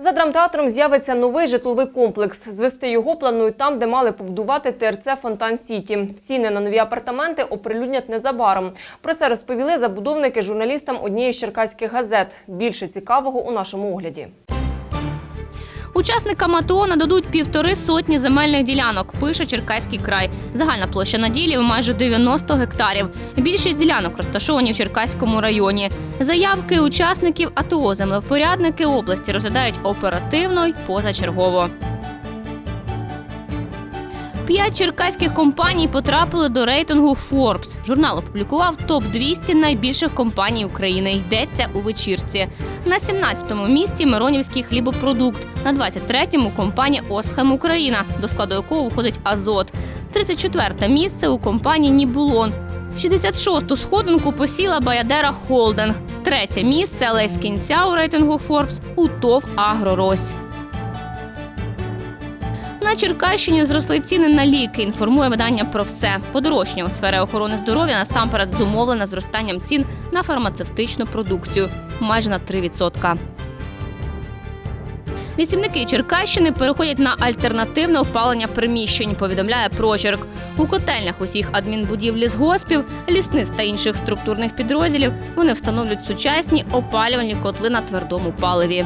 За драмтеатром з'явиться новий житловий комплекс. Звести його планують там, де мали побудувати ТРЦ Фонтан Сіті. Ціни на нові апартаменти оприлюднять незабаром. Про це розповіли забудовники журналістам однієї з черкаських газет. Більше цікавого у нашому огляді. Учасникам АТО нададуть півтори сотні земельних ділянок, пише Черкаський край. Загальна площа наділів майже 90 гектарів. Більшість ділянок розташовані в Черкаському районі. Заявки учасників АТО землевпорядники області розглядають оперативно й позачергово. П'ять черкаських компаній потрапили до рейтингу Forbes. Журнал опублікував топ 200 найбільших компаній України. Йдеться у вечірці. На 17-му місці Миронівський хлібопродукт. На 23-му компанія Остхем Україна, до складу якого входить Азот. 34-те місце у компанії Нібулон. 66-ту сходинку посіла Баядера Холдинг. Третє місце, але з кінця у рейтингу Forbes у ТОВ Агрорось. На Черкащині зросли ціни на ліки. Інформує видання про все. Подорожчання у сфері охорони здоров'я насамперед зумовлено зростанням цін на фармацевтичну продукцію майже на 3%. Лісівники Черкащини переходять на альтернативне опалення приміщень, повідомляє прочерк. У котельнях усіх адмінбудів лісгоспів, лісниць та інших структурних підрозділів вони встановлюють сучасні опалювальні котли на твердому паливі.